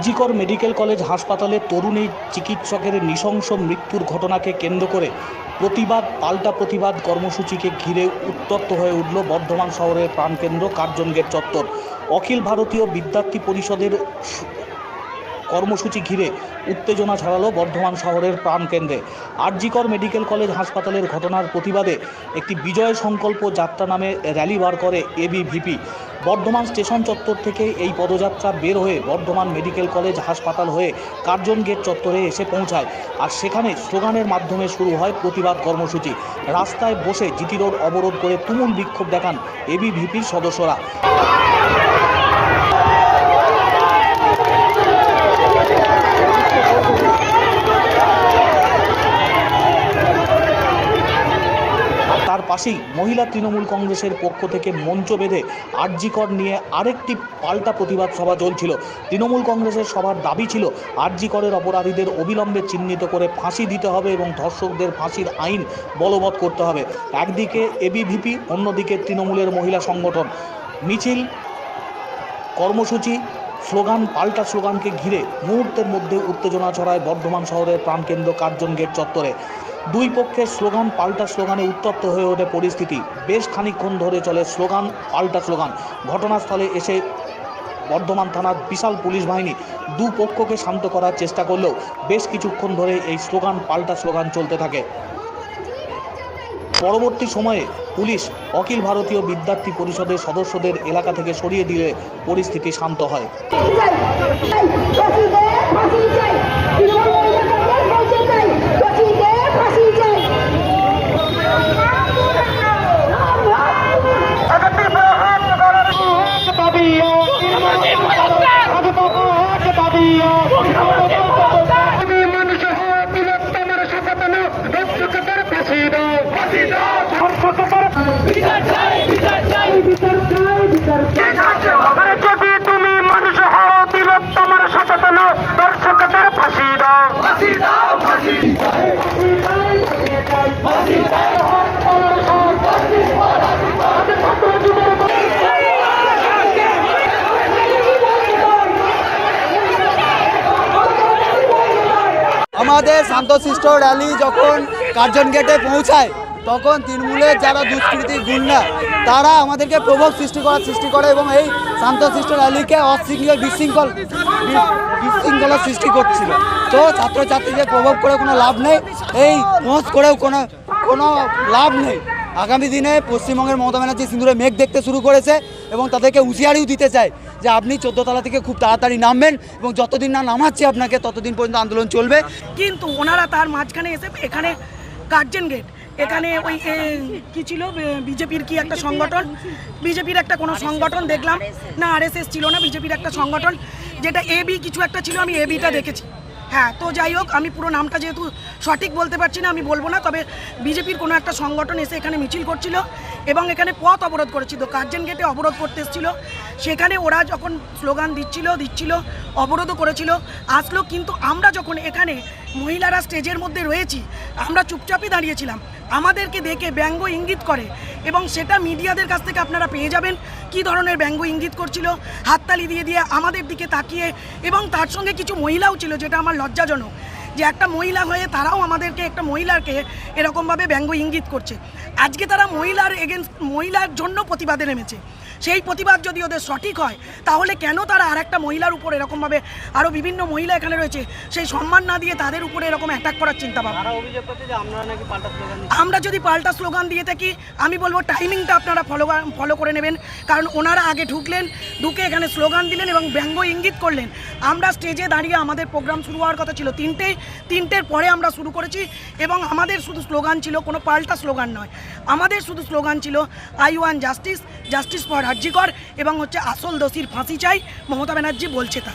RG Kar medical college হাসপাতালে তরুণী চিকিৎসকের নৃশংস মৃত্যুর ঘটনাকে কেন্দ্র করে প্রতিবাদ, পাল্টা প্রতিবাদ কর্মসূচিকে ঘিরে উত্তপ্ত হয়ে উঠল বর্ধমান শহরের প্রাণকেন্দ্র কার্জন গেট চত্বর। অখিল ভারতীয় বিদ্যার্থী পরিষদের কর্মসূচি ঘিরে উত্তেজনা ছড়ালো বর্ধমান শহরের প্রাণকেন্দ্রে। আরজিকর মেডিকেল কলেজ হাসপাতালের ঘটনার প্রতিবাদে একটি বিজয় সংকল্প যাত্রা নামে র্যালি বার করে এবিভিপি বর্ধমান স্টেশন চত্বর থেকে এই পদযাত্রা বের হয়ে বর্ধমান মেডিকেল কলেজ হাসপাতাল হয়ে কার্জন গেট চত্বরে এসে পৌঁছায়। আর সেখানে স্লোগানের মাধ্যমে শুরু হয় প্রতিবাদ কর্মসূচি। রাস্তায় বসে জিটি রোড অবরোধ করে তুমুল বিক্ষোভ দেখান এবিভিপির সদস্যরা। পাশেই মহিলা তৃণমূল কংগ্রেসের পক্ষ থেকে মঞ্চ বেঁধে আরজিকর নিয়ে আরেকটি পাল্টা প্রতিবাদ সভা চলছিল। তৃণমূল কংগ্রেসের সভার দাবি ছিল, আরজিকরের অপরাধীদের অবিলম্বে চিহ্নিত করে ফাঁসি দিতে হবে এবং ধর্ষকদের ফাঁসির আইন বলবৎ করতে হবে। একদিকে এবিভিপি অন্যদিকে তৃণমূলের মহিলা সংগঠন। মিছিল, কর্মসূচি, স্লোগান, পাল্টা স্লোগানকে ঘিরে মুহূর্তের মধ্যে উত্তেজনা ছড়ায় বর্ধমান শহরের প্রাণকেন্দ্র কার্জন গেট চত্বরে। দুই পক্ষের স্লোগান পাল্টা স্লোগানে উত্তপ্ত হয়ে ওঠে পরিস্থিতি বেশ খানিকক্ষণ ধরে চলে স্লোগান পাল্টা স্লোগান ঘটনাস্থলে এসে বর্ধমান থানার বিশাল পুলিশ বাহিনী দু পক্ষকে শান্ত করার চেষ্টা করলেও বেশ কিছুক্ষণ ধরে এই স্লোগান পাল্টা স্লোগান চলতে থাকে পরবর্তী সময়ে পুলিশ অখিল ভারতীয় বিদ্যার্থী পরিষদের সদস্যদের এলাকা থেকে সরিয়ে দিলে পরিস্থিতি শান্ত হয় তুমি মানুষ দাও আমাদের শান্তশিষ্ট র্যালি যখন কার্জন গেটে পৌঁছায় তখন তৃণমূলের যারা দুষ্কৃতী গুন্ডা, তারা আমাদেরকে প্রভাব সৃষ্টি করার সৃষ্টি করে এবং এই শান্তশিষ্ট র্যালিকে অশৃঙ্খল বিশৃঙ্খল বিশৃঙ্খলার সৃষ্টি করছিল। তো ছাত্রছাত্রীদের প্রভাব করে কোনো লাভ নেই, এই পোস্ট করেও কোনো কোনো লাভ নেই। আগামী দিনে পশ্চিমবঙ্গের মমতা ব্যানার্জি সিঁদুরে মেঘ দেখতে শুরু করেছে এবং তাদেরকে হুঁশিয়ারিও দিতে চায় যে আপনি চোদ্দতলা থেকে খুব তাড়াতাড়ি নামবেন এবং যতদিন না নামাচ্ছে আপনাকে, ততদিন পর্যন্ত আন্দোলন চলবে। কিন্তু ওনারা তার মাঝখানে এসে এখানে গার্জেন গেট এখানে ওই এ, কি ছিল? বিজেপির কি একটা সংগঠন? বিজেপির একটা কোনো সংগঠন দেখলাম। না আরএসএস ছিল না বিজেপির একটা সংগঠন। যেটা এবি কিছু একটা ছিল আমি এবিটা দেখেছি। হ্যাঁ তো যাই হোক আমি পুরো নামটা যেহেতু সঠিক বলতে পারছি না আমি বলব না তবে বিজেপির কোনো একটা সংগঠন এসে এখানে মিছিল করছিল এবং এখানে পথ অবরোধ করেছিল গার্জেন গেটে অবরোধ করতে এসেছিল। সেখানে ওরা যখন স্লোগান দিচ্ছিল দিচ্ছিল, অবরোধও করেছিল, আসলো কিন্তু আমরা যখন এখানে মহিলারা স্টেজের মধ্যে রয়েছি, আমরা চুপচাপই দাঁড়িয়েছিলাম। আমাদেরকে দেখে ব্যঙ্গ ইঙ্গিত করে এবং সেটা মিডিয়াদের কাছ থেকে আপনারা পেয়ে যাবেন। কি ধরনের ব্যঙ্গ ইঙ্গিত করছিল, হাততালি দিয়ে দিয়ে আমাদের দিকে তাকিয়ে এবং তার সঙ্গে কিছু মহিলাও ছিল, যেটা আমার লজ্জাজনক। যে একটা মহিলা হয়ে তারাও আমাদেরকে একটা মহিলাকে এরকমভাবে ব্যঙ্গ ইঙ্গিত করছে। আজকে তারা মহিলার এগেনস্ট মহিলার জন্য প্রতিবাদে নেমেছে। সেই প্রতিবাদ যদি ওদের সঠিক হয় তাহলে কেন তারা আর একটা মহিলার উপর এরকমভাবে আরও বিভিন্ন মহিলা এখানে রয়েছে সেই সম্মান না দিয়ে তাদের উপরে এরকম অ্যাটাক করার চিন্তা ভাবনা? আমরা যদি পাল্টা স্লোগান দিয়ে থাকি আমি বলব টাইমিংটা আপনারা ফলো ফলো করে নেবেন। কারণ ওনারা আগে ঢুকলেন ঢুকে এখানে স্লোগান দিলেন এবং ব্যঙ্গ ইঙ্গিত করলেন। আমরা স্টেজে দাঁড়িয়ে আমাদের প্রোগ্রাম শুরু হওয়ার কথা ছিল। তিনটে তিনটের পরে আমরা শুরু করেছি এবং আমাদের শুধু স্লোগান ছিল, কোনো পাল্টা স্লোগান নয়। আমাদের শুধু স্লোগান ছিল I want justice justice for RG Kar এবং হচ্ছে, আসল দোষীর ফাঁসি চাই। মমতা ব্যানার্জি বলছে তা।